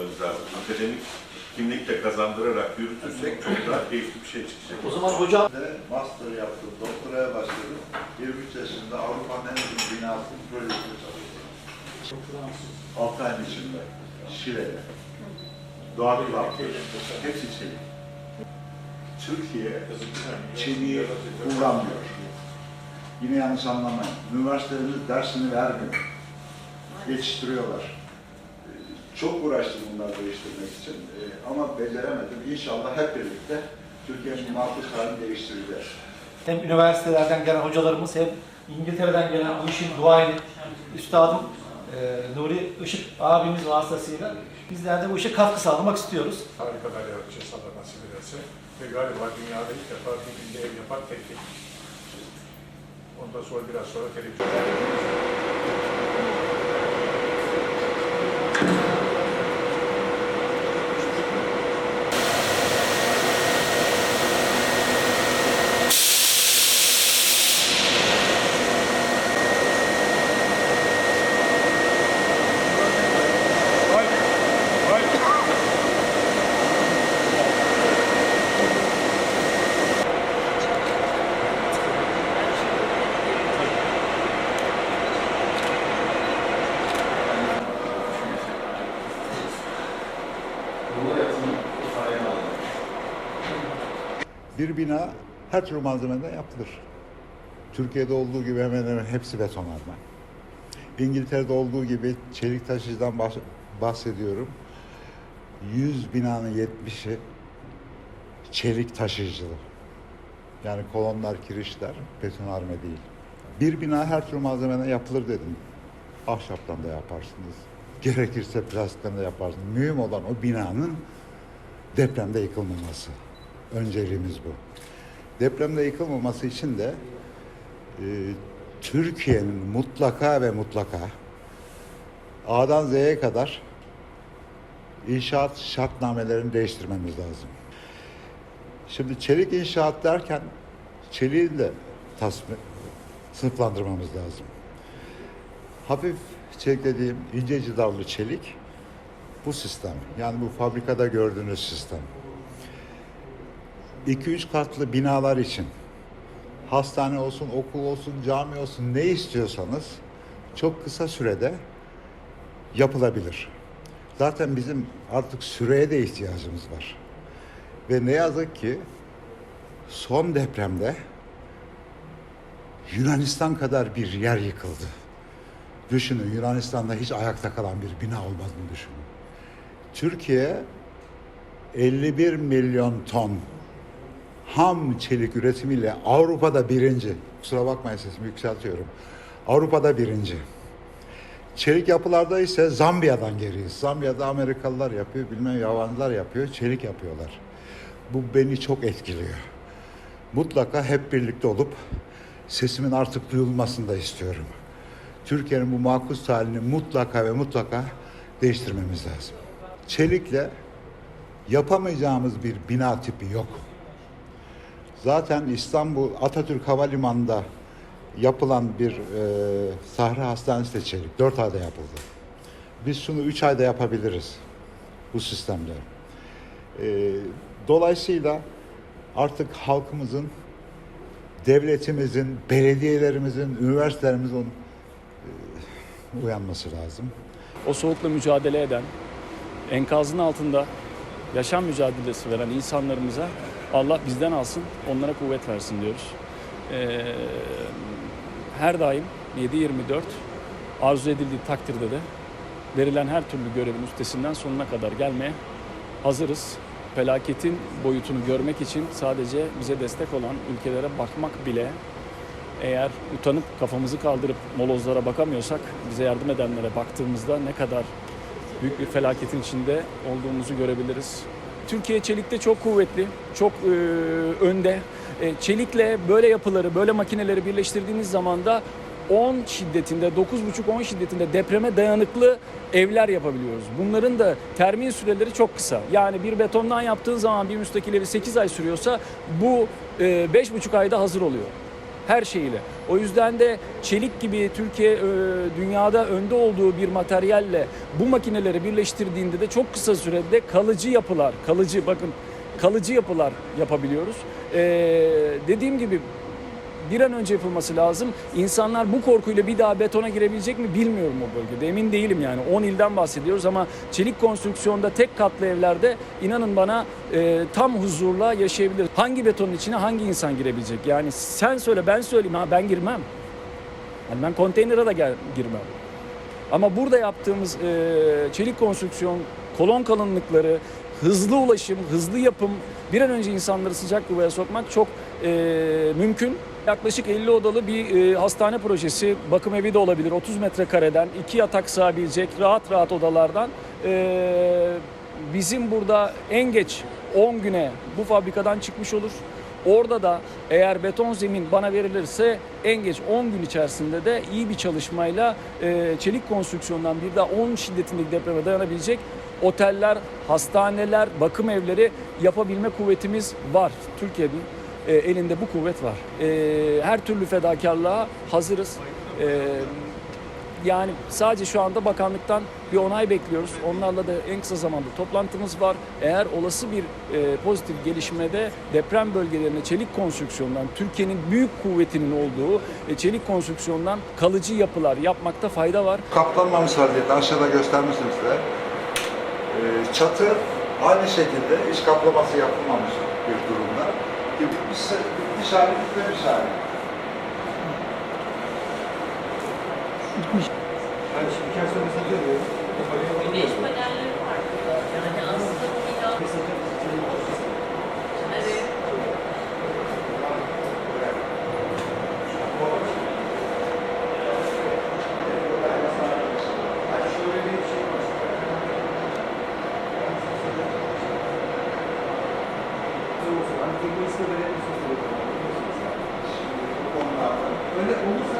yürütmemiz lazım. Akademik kimlik de kazandırarak yürütürsek çok daha keyifli bir şey çıkacak. O zaman hocam master yaptım, doktoraya başladım. 23 yaşında Avrupa'nın en büyük binası projesinde çalıştım. 6 ayın içinde Şile'de. Doğal Kulaklı, hepsi Çin. Türkiye, Çin'i kullanmıyor. Yine yanlış anlamayın. Üniversitelerimiz dersini vermiyor. Geçiştiriyorlar. Çok uğraştım bunları değiştirmek için Ee, ama beceremedim. İnşallah hep birlikte Türkiye'nin makul halini değiştireceğiz. hem üniversitelerden gelen hocalarımız hem İngiltere'den gelen bu işin duayeni üstadım e, Nuri Işık abimiz vasıtasıyla bizler de bu işe katkı sağlamak istiyoruz. harikalar yaratacağız Allah nasip ederse. Ve galiba dünyada ilk defa bir günde ev yapan tek tek. Ondan sonra biraz sonra televizyon. Bir bina her türlü malzemeden yapılır. Türkiye'de olduğu gibi hemen hemen hepsi betonarme. İngiltere'de olduğu gibi çelik taşıcıdan bahs- bahsediyorum. 100 binanın 70'i çelik taşıyıcılı. Yani kolonlar, kirişler betonarme değil. Bir bina her türlü malzemeden yapılır dedim. Ahşaptan da yaparsınız. Gerekirse plastikten de yaparsınız. Mühim olan o binanın depremde yıkılmaması. Önceliğimiz bu. Depremde yıkılmaması için de e, Türkiye'nin mutlaka ve mutlaka A'dan Z'ye kadar inşaat şartnamelerini değiştirmemiz lazım. Şimdi çelik inşaat derken çeliği de tasmi, sınıflandırmamız lazım. Hafif çelik dediğim ince cidarlı çelik bu sistem. Yani bu fabrikada gördüğünüz sistem. 2-3 katlı binalar için hastane olsun, okul olsun, cami olsun ne istiyorsanız çok kısa sürede yapılabilir. Zaten bizim artık süreye de ihtiyacımız var. Ve ne yazık ki son depremde Yunanistan kadar bir yer yıkıldı. Düşünün Yunanistan'da hiç ayakta kalan bir bina olmadığını düşünün. Türkiye 51 milyon ton ham çelik üretimiyle Avrupa'da birinci. Kusura bakmayın sesimi yükseltiyorum. Avrupa'da birinci. Çelik yapılarda ise Zambiya'dan geriyiz. Zambiya'da Amerikalılar yapıyor, bilmem yabancılar yapıyor, çelik yapıyorlar. Bu beni çok etkiliyor. Mutlaka hep birlikte olup sesimin artık duyulmasını da istiyorum. Türkiye'nin bu makus halini mutlaka ve mutlaka değiştirmemiz lazım. Çelikle yapamayacağımız bir bina tipi yok. Zaten İstanbul Atatürk Havalimanı'nda yapılan bir e, Sahra Hastanesi de çelik. Dört ayda yapıldı. Biz şunu üç ayda yapabiliriz bu sistemle. E, dolayısıyla artık halkımızın, devletimizin, belediyelerimizin, üniversitelerimizin e, uyanması lazım. o soğukla mücadele eden, enkazın altında yaşam mücadelesi veren insanlarımıza Allah bizden alsın, onlara kuvvet versin diyoruz. Ee, her daim 7-24 arzu edildiği takdirde de verilen her türlü görevin üstesinden sonuna kadar gelmeye hazırız. Felaketin boyutunu görmek için sadece bize destek olan ülkelere bakmak bile eğer utanıp kafamızı kaldırıp molozlara bakamıyorsak bize yardım edenlere baktığımızda ne kadar büyük bir felaketin içinde olduğumuzu görebiliriz. Türkiye çelikte çok kuvvetli, çok e, önde. E, çelikle böyle yapıları, böyle makineleri birleştirdiğiniz zaman da 10 şiddetinde, 9,5-10 şiddetinde depreme dayanıklı evler yapabiliyoruz. Bunların da termin süreleri çok kısa. Yani bir betondan yaptığın zaman bir müstakil evi 8 ay sürüyorsa bu e, 5,5 ayda hazır oluyor. Her şeyiyle. O yüzden de çelik gibi Türkiye e, dünyada önde olduğu bir materyalle bu makineleri birleştirdiğinde de çok kısa sürede kalıcı yapılar, kalıcı bakın kalıcı yapılar yapabiliyoruz. E, dediğim gibi bir an önce yapılması lazım. İnsanlar bu korkuyla bir daha betona girebilecek mi bilmiyorum o bölgede. Emin değilim yani. 10 ilden bahsediyoruz ama çelik konstrüksiyonda tek katlı evlerde inanın bana e, tam huzurla yaşayabilir. Hangi betonun içine hangi insan girebilecek? Yani sen söyle ben söyleyeyim ha ben girmem. Yani ben konteynere de gel, girmem. Ama burada yaptığımız e, çelik konstrüksiyon, kolon kalınlıkları, hızlı ulaşım, hızlı yapım, bir an önce insanları sıcak yuvaya sokmak çok e, mümkün. Yaklaşık 50 odalı bir e, hastane projesi, bakım evi de olabilir. 30 metrekareden, iki yatak sığabilecek rahat rahat odalardan. E, bizim burada en geç 10 güne bu fabrikadan çıkmış olur. Orada da eğer beton zemin bana verilirse en geç 10 gün içerisinde de iyi bir çalışmayla e, çelik konstrüksiyondan bir daha 10 şiddetindeki depreme dayanabilecek oteller, hastaneler, bakım evleri yapabilme kuvvetimiz var. Türkiye'nin e, elinde bu kuvvet var. E, her türlü fedakarlığa hazırız. E, yani sadece şu anda bakanlıktan bir onay bekliyoruz. Onlarla da en kısa zamanda toplantımız var. Eğer olası bir e, pozitif gelişmede deprem bölgelerine çelik konstrüksiyondan, Türkiye'nin büyük kuvvetinin olduğu e, çelik konstrüksiyondan kalıcı yapılar yapmakta fayda var. Kaplanmamış vaziyette aşağıda göstermiştim size. Ee, çatı aynı şekilde iç kaplaması yapılmamış bir durumda. E, Bitmiş, bitmiş hali bitmemiş hali. Güneş panelleri var. Yani aslında bu bina... Evet. Öyle olursa